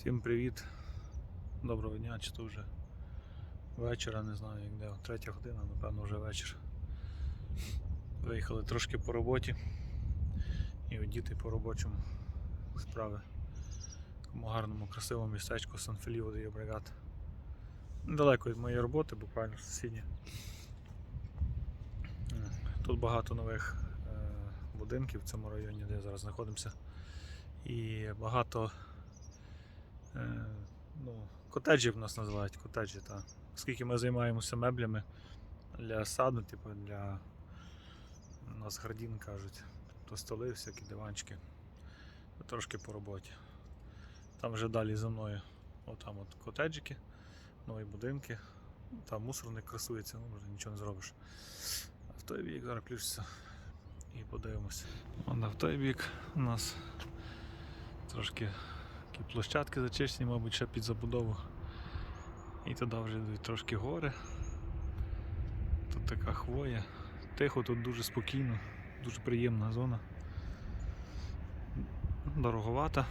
Всім привіт. Доброго дня, чи то вже вечора, не знаю як де, третя година, напевно вже вечір. Виїхали трошки по роботі і одіти по робочому справи. В такому гарному, красивому містечку Сан-Феліо де Бригад. Недалеко від моєї роботи, буквально сусідні. Тут багато нових е, будинків в цьому районі, де зараз знаходимося. І багато е, ну, котеджів нас називають котеджі, та. Оскільки ми займаємося меблями для саду, типу для у нас гардін кажуть, то столи, всякі диванчики. Трошки по роботі. Там вже далі за мною. Отам от котеджики, нові будинки. Ну, Там мусорник красується, ну вже нічого не зробиш. А в той бік зараз включиться і подивимося. А в той бік у нас трошки такі площадки зачищені, мабуть, ще під забудову. І туди вже трошки гори. Тут така хвоя. Тихо, тут дуже спокійно, дуже приємна зона. Дороговата.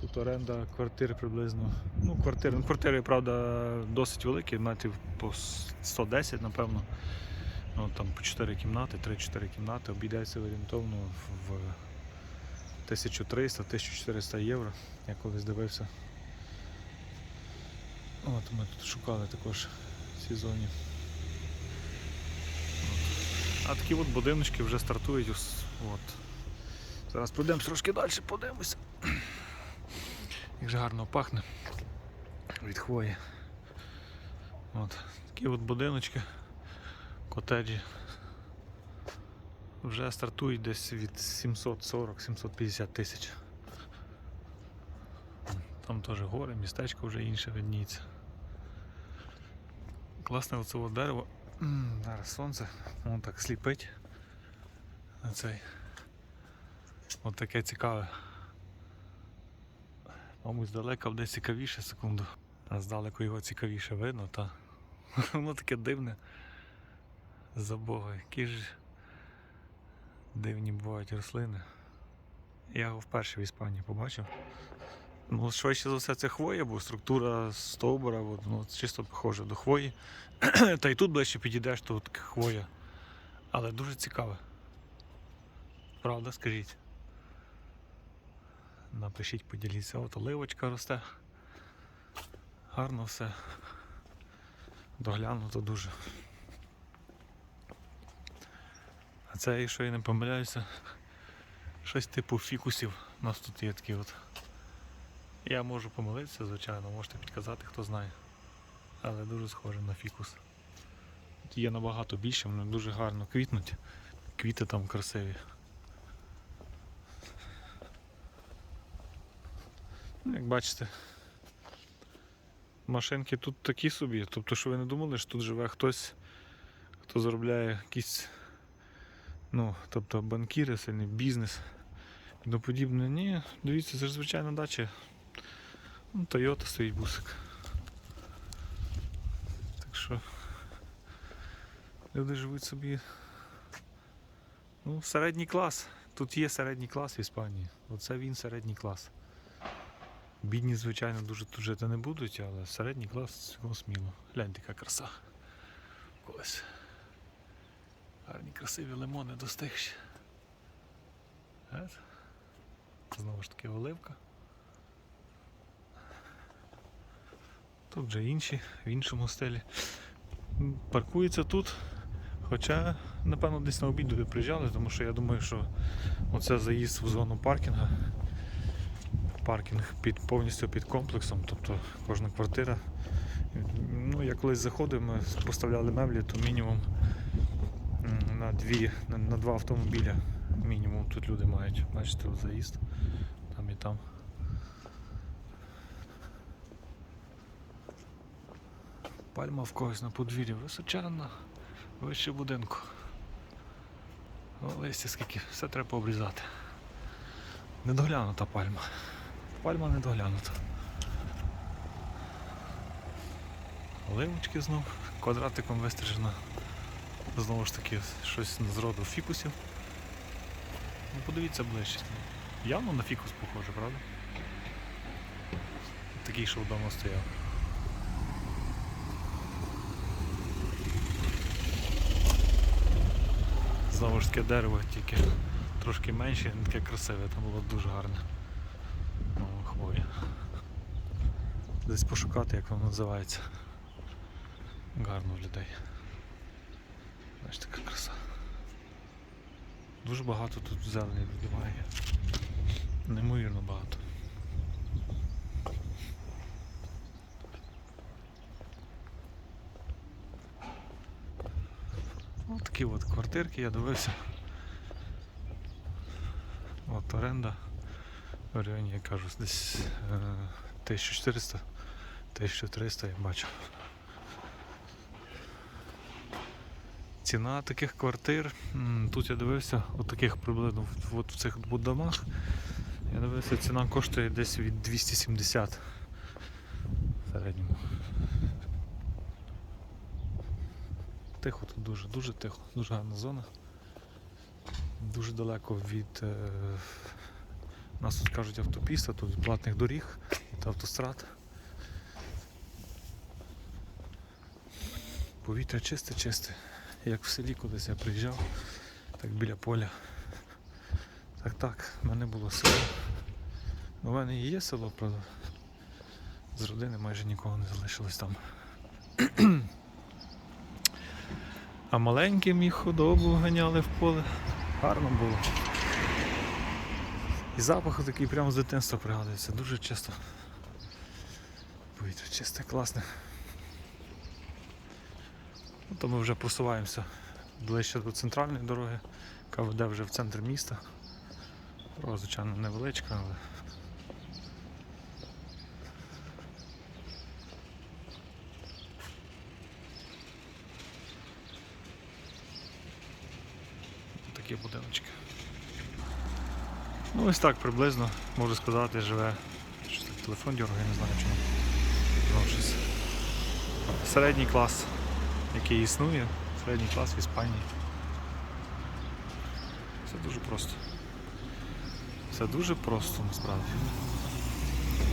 Тут оренда квартир приблизно. Ну, квартири, ну, квартири, правда, досить великі, метрів по 110, напевно. Ну, там по 4 кімнати, 3-4 кімнати, обійдеться орієнтовно в 1300-1400 євро. Я колись дивився. От ми тут шукали також. От. А такі от будиночки вже стартують. От. Зараз пройдемо трошки далі, подивимося. Як же гарно пахне від хвої. От. Такі от будиночки, котеджі. Вже стартують десь від 740-750 тисяч. Там теж гори, містечко вже інше видніється. Класне оце дерево. Зараз сонце, воно так сліпить. На цей. От таке цікаве. Мабуть, здалека буде цікавіше секунду. А здалеку його цікавіше видно, та воно таке дивне. За Бога, які ж дивні бувають рослини. Я його вперше в Іспанії побачив. Ну, швидше за все, це хвоя, бо структура стовбура, от, ну, чисто похожа до хвої. Та й тут ближче підійдеш, то от хвоя. Але дуже цікаве. Правда, скажіть. Напишіть, поділіться. От оливочка росте. Гарно все. Доглянуто дуже. А це, якщо я не помиляюся, щось типу фікусів. У нас тут є такі от. Я можу помилитися, звичайно, можете підказати, хто знає. Але дуже схоже на фікус. Тут є набагато більше, вони дуже гарно квітнуть. Квіти там красиві. Ну, Як бачите, машинки тут такі собі. Тобто, що ви не думали, що тут живе хтось, хто заробляє якісь, ну, тобто банкіри, сильний бізнес і тому подібне. Ні, дивіться, це ж звичайна дача. Ну, Toyota стоїть бусик. Так що люди живуть собі. Ну, середній клас. Тут є середній клас в Іспанії. Оце він середній клас. Бідні, звичайно, дуже тут жити не будуть, але середній клас цього сміло. Гляньте, яка краса. Колись. Гарні красиві лимони достигші. Знову ж таки оливка. Тут вже інші, в іншому стилі. Паркується тут. Хоча, напевно, десь на обід туди приїжджали, тому що я думаю, що оце заїзд в зону паркінга. Паркінг під, повністю під комплексом, тобто кожна квартира. Ну, я колись заходив, ми поставляли меблі, то мінімум на, дві, на, на два автомобіля. Мінімум тут люди мають. Бачите, заїзд. Там і там. Пальма в когось на подвір'ї височенна, вище будинку. Листя скільки, все треба обрізати. Недоглянута пальма. Пальма недоглянута. Оливочки знов, квадратиком вистрижена. Знову ж таки, щось з роду фікусів. Ну, подивіться ближче. Явно на фікус похоже, правда? такий, що вдома стояв. Знову ж таке дерево, тільки трошки менше, не таке красиве, там було дуже гарне. Нова хвоя. Десь пошукати, як воно називається. Гарно в людей. Знаєш, така краса. Дуже багато тут зелені відбуває. Неймовірно багато. Ось такі от квартирки, я дивився. От оренда в районі, я кажу, десь е, 1400, 1300 я бачу. Ціна таких квартир, тут я дивився, от таких приблизно от в цих двох домах. Я дивився, ціна коштує десь від 270 в середньому. Тихо тут дуже, дуже тихо, дуже гарна зона. Дуже далеко від е, нас тут кажуть автопіста, тут від платних доріг, від автострад. Повітря чисте, чисте. Як в селі колись я приїжджав, так біля поля. Так так, в мене було село. У мене і є село, правда. З родини майже нікого не залишилось там. А маленьким їх худобу ганяли в поле. Гарно було. І запах такий прямо з дитинства пригадується, дуже чисто. Повітря чисте, класне. То ми вже просуваємося ближче до центральної дороги, яка веде вже в центр міста. Дорога, звичайно, невеличка, але. Такі будиночки. Ну ось так приблизно, можу сказати, живе. Щось так телефон дергає, не знаю чому. Ну, щось. Середній клас, який існує, середній клас в Іспанії. Все дуже просто. Все дуже просто насправді.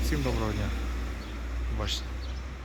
Всім доброго дня. Бачите.